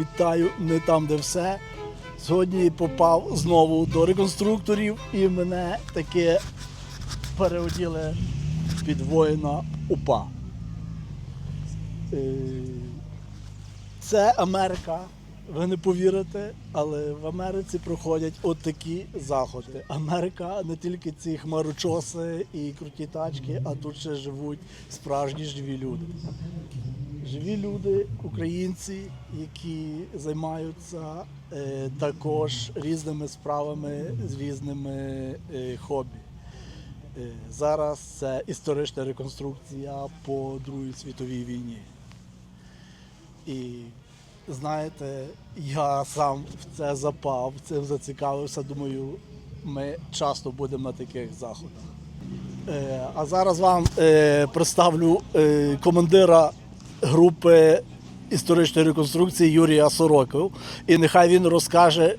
Вітаю не там, де все. Сьогодні попав знову до реконструкторів і мене таке переоділи під воїна УПА. Е, Це Америка. Ви не повірите, але в Америці проходять от такі заходи. Америка не тільки ці хмарочоси і круті тачки, а тут ще живуть справжні живі люди. Живі люди, українці, які займаються е, також різними справами з різними е, хобі. Е, зараз це історична реконструкція по Другій світовій війні. І знаєте, я сам в це запав, цим зацікавився. Думаю, ми часто будемо на таких заходах. А зараз вам представлю командира групи історичної реконструкції Юрія Сороков. І нехай він розкаже,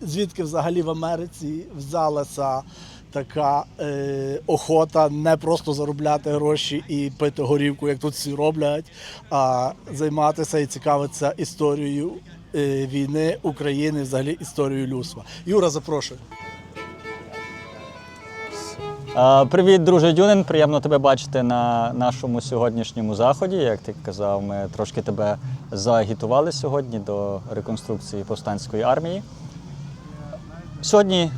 звідки взагалі в Америці взялася така е, охота не просто заробляти гроші і пити горівку, як тут всі роблять, а займатися і цікавитися історією е, війни України, взагалі історією людства. Юра, запрошую. Е, Привіт, друже Дюнин. Приємно тебе бачити на нашому сьогоднішньому заході. Як ти казав, ми трошки тебе заагітували сьогодні до реконструкції повстанської армії. Сьогодні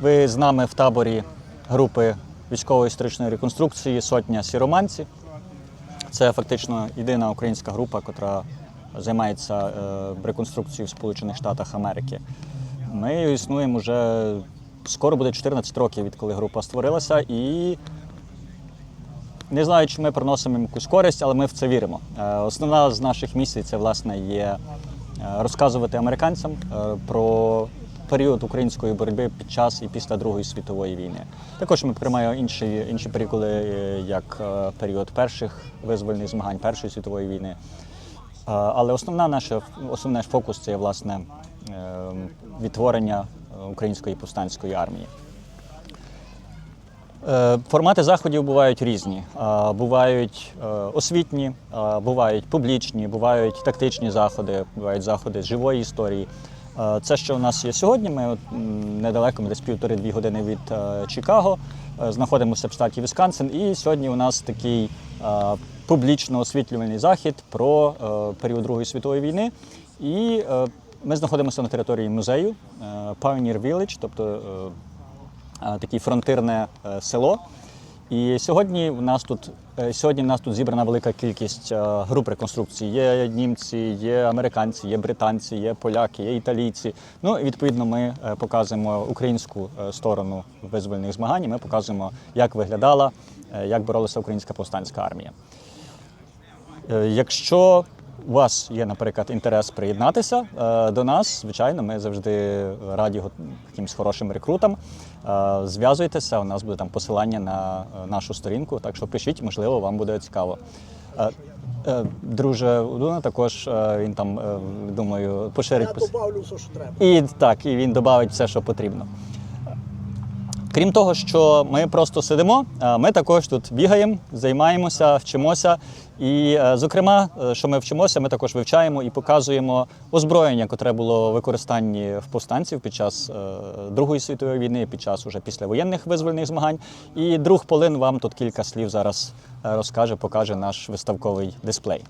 ви з нами в таборі групи військово-історичної реконструкції Сотня Сіроманці. Це фактично єдина українська група, яка займається е, реконструкцією в Сполучених Штатах Америки. Ми існуємо вже скоро буде 14 років, відколи група створилася, і не знаю, чи ми приносимо їм якусь користь, але ми в це віримо. Е, Основна з наших місій це власне є е, розказувати американцям е, про період української боротьби під час і після Другої світової війни. Також ми приймаємо інші, інші періоди, е, як період перших визвольних змагань Першої світової війни. Але основна наша основний фокус це власне е, відтворення української повстанської армії. Е, Формати заходів бувають різні. Е, Бувають е, освітні, бувають публічні, бувають тактичні заходи, бувають заходи з живої історії. Це, що у нас є сьогодні, ми недалеко, ми десь півтори-дві години від Чикаго, знаходимося в штаті Вісконсин, і сьогодні у нас такий е, публічно-освітлювальний захід про період Другої світової війни. І ми знаходимося на території музею е, Pioneer Village, тобто е, е, таке фронтирне село. І сьогодні в нас тут сьогодні в нас тут зібрана велика кількість груп реконструкцій. Є німці, є американці, є британці, є поляки, є італійці. Ну і відповідно ми показуємо українську сторону визвольних змагань. Ми показуємо, як виглядала, як боролася українська повстанська армія. Якщо у вас є, наприклад, інтерес приєднатися е, до нас, звичайно, ми завжди раді якимсь хорошим рекрутам. Е, Зв'язуйтеся, у нас буде там посилання на е, нашу сторінку, так що пишіть, можливо, вам буде цікаво. Друже Удуна також він там, думаю, поширить Я добавлю все, що треба. і так, і він додавить все, що потрібно. Крім того, що ми просто сидимо, ми також тут бігаємо, займаємося, вчимося. І, е, зокрема, е, що ми вчимося, ми також вивчаємо і показуємо озброєння, яке було використанні в повстанців під час е, Другої світової війни, під час уже післявоєнних визвольних змагань. І друг Полин вам тут кілька слів зараз розкаже, покаже наш виставковий дисплей.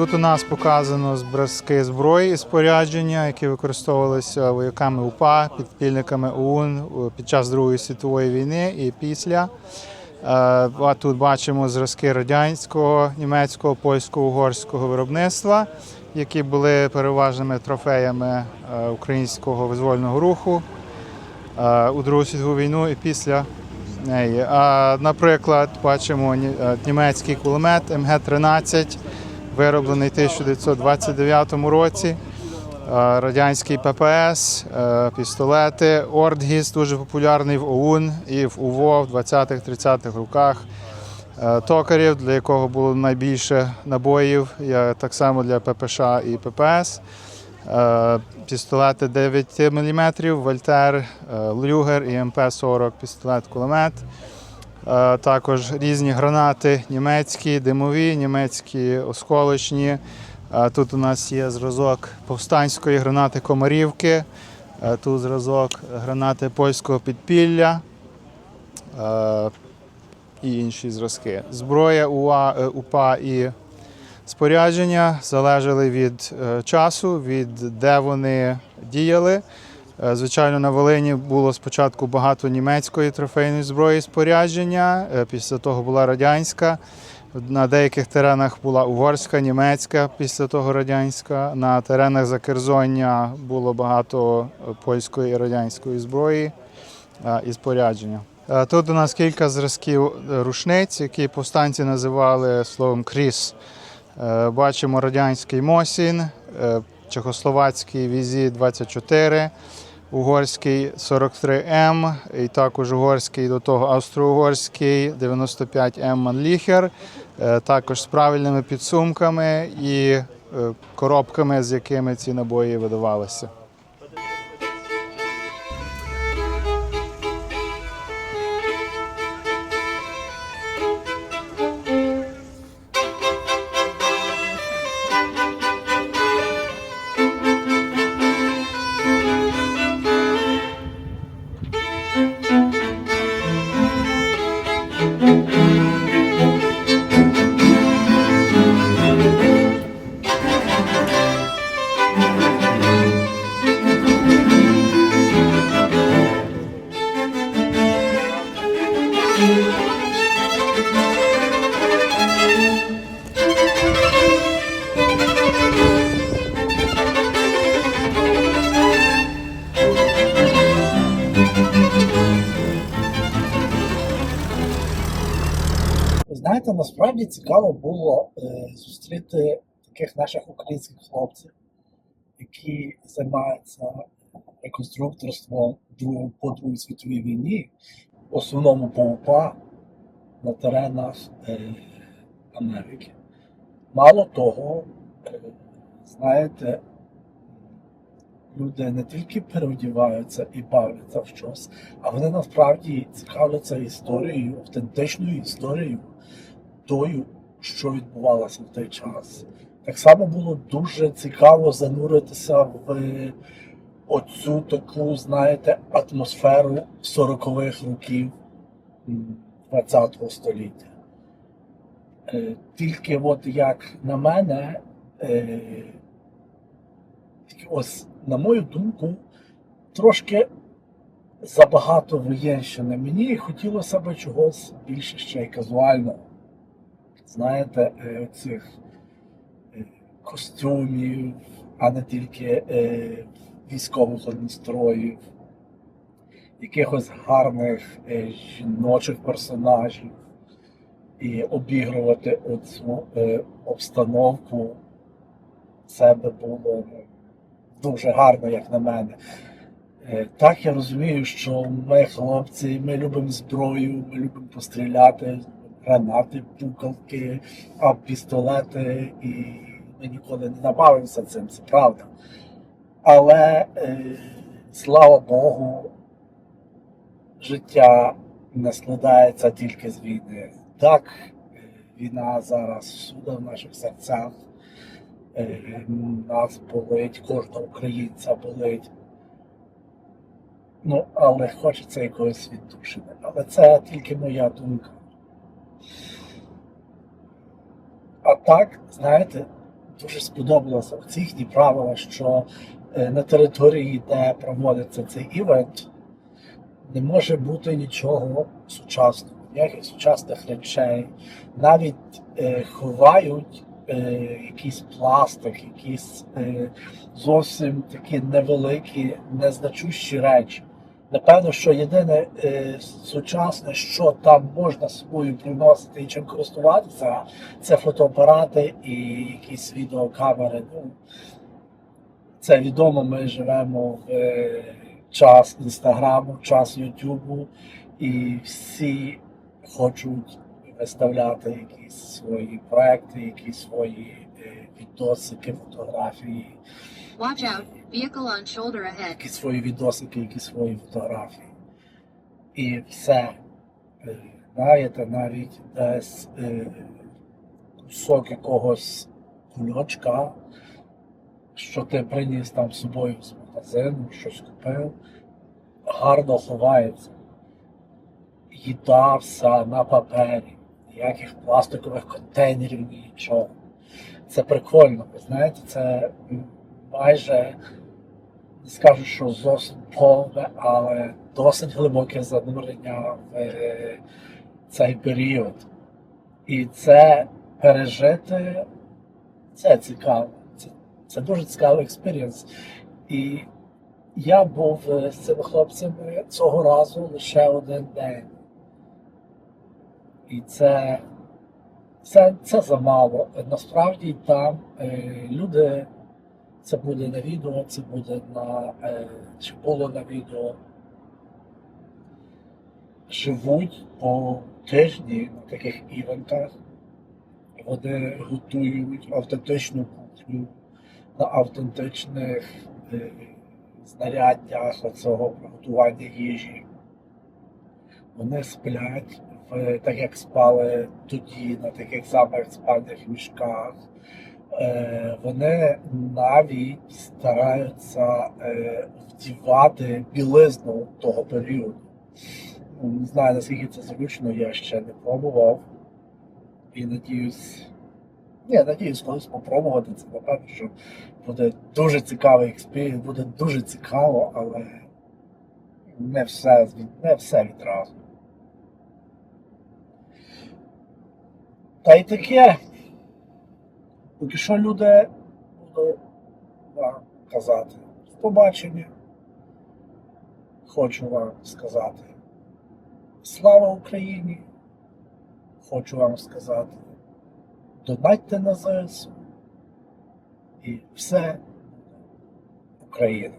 Тут у нас показано зразки зброї і спорядження, які використовувалися вояками УПА, підпільниками ОУН під час Другої світової війни і після. Е, А тут бачимо зразки радянського, німецького, польського, угорського виробництва, які були переважними трофеями е, українського визвольного руху е, у Другу світову війну і після неї. А, Наприклад, бачимо е, німецький кулемет МГ-13, вироблений в 1929 році. Е, Радянський ППС, е, пістолети, Ордгіс, дуже популярний в ОУН і в УВО в 20-30-х роках. Е, Токарів, для якого було найбільше набоїв, так само для ППШ і ППС. Пістолети 9 мм, Вольтер, Люгер і МП-40 пістолет-кулемет. Е, Також різні гранати німецькі, димові, німецькі осколочні. Е, Тут у нас є зразок повстанської гранати Комарівки. Е, Тут зразок гранати польського підпілля і інші зразки. Зброя УА, УПА і спорядження залежали від часу, від де вони діяли. Е, Звичайно, на Волині було спочатку багато німецької трофейної зброї спорядження, е, після того була радянська. На деяких теренах була угорська, німецька, після того радянська. На теренах Закерзоння було багато е, польської і радянської зброї і спорядження. Тут у нас кілька зразків рушниць, які повстанці називали словом кріс. Бачимо радянський Мосін, чехословацький Візі 24, угорський 43М, і також угорський до того австро-угорський 95М Манліхер, е, також з правильними підсумками і е, коробками, з якими ці набої видавалися. Знаєте, насправді цікаво було е, зустріти таких наших українських хлопців, які займаються реконструкторством по Другій світовій війні, в основному по УПА на теренах е, Америки. Мало того, е, знаєте, люди не тільки переодіваються і бавляться в щось, а вони насправді цікавляться історією, автентичною історією тою, що відбувалося в той час. Так само було дуже цікаво зануритися в оцю таку, знаєте, атмосферу 40-х років 20-го століття. Е, Тільки от як на мене, е, ось, на мою думку, трошки забагато воєнщини. Мені хотілося б чогось більше ще й казуального. Знаєте, е, цих е, костюмів, а не тільки е, військових одностроїв, якихось гарних жіночих персонажів і обігрувати оцю е, обстановку. Це би було ну, дуже гарно, як на мене. Е, Так, я розумію, що ми, хлопці, ми любимо зброю, ми любимо постріляти, гранати, пукалки, а пістолети, і ми ніколи не набавимося цим, це правда. Але е, слава Богу, життя не складається тільки з війни. Так, е, війна зараз всюди в наших серцях. Е, Нас болить, кожного українця болить. Ну, але хочеться якогось віддушини. Але це тільки моя думка. А так, знаєте, дуже сподобалося в їхні правила, що е, на території, де проводиться цей івент, не може бути нічого сучасного, ніяких сучасних речей. Навіть е, ховають якийсь пластик, якісь е, зовсім такі невеликі, незначущі речі. Напевно, що єдине е, сучасне, що там можна собою приносити і чим користуватися, це фотоапарати і якісь відеокамери. Ну, це відомо, ми живемо в е, час інстаграму, час Ютубу, і всі хочуть виставляти якісь свої проекти, якісь свої е, відосики, фотографії, Watch out, vehicle on shoulder ahead. якісь свої відосики, якісь свої фотографії. І все. Е, Знаєте, навіть десь е, кусок якогось кульочка, що ти приніс там з собою з магазину, щось купив, гарно ховається. Їда вся на папері, ніяких пластикових контейнерів, нічого. Це прикольно, ви знаєте, це майже не скажу, що зовсім повне, але досить глибоке занурення в цей період. І це пережити це цікаво. Це, це дуже цікавий експірієнс. І я був з цими хлопцями цього разу лише один день. І це, це, це замало. Насправді там е, люди, це буде на відео, це буде на е, чи було на відео. Живуть по тижні на таких івентах. Вони готують автентичну кухню на автентичних е, знаряддях оцього приготування їжі. Вони сплять так, як спали тоді, на таких самих спальних мішках. Е, вони навіть стараються е, вдівати білизну того періоду. Не знаю, наскільки це зручно, я ще не пробував. І надіюсь, ні, надіюсь, колись попробувати це. Напевно, що буде дуже цікавий експірієнс, буде дуже цікаво, але не все, не все відразу. Та й таке. Поки що люди буду вам казати. До побачення. Хочу вам сказати. Слава Україні! Хочу вам сказати. Донатьте на ЗСУ. І все Україна.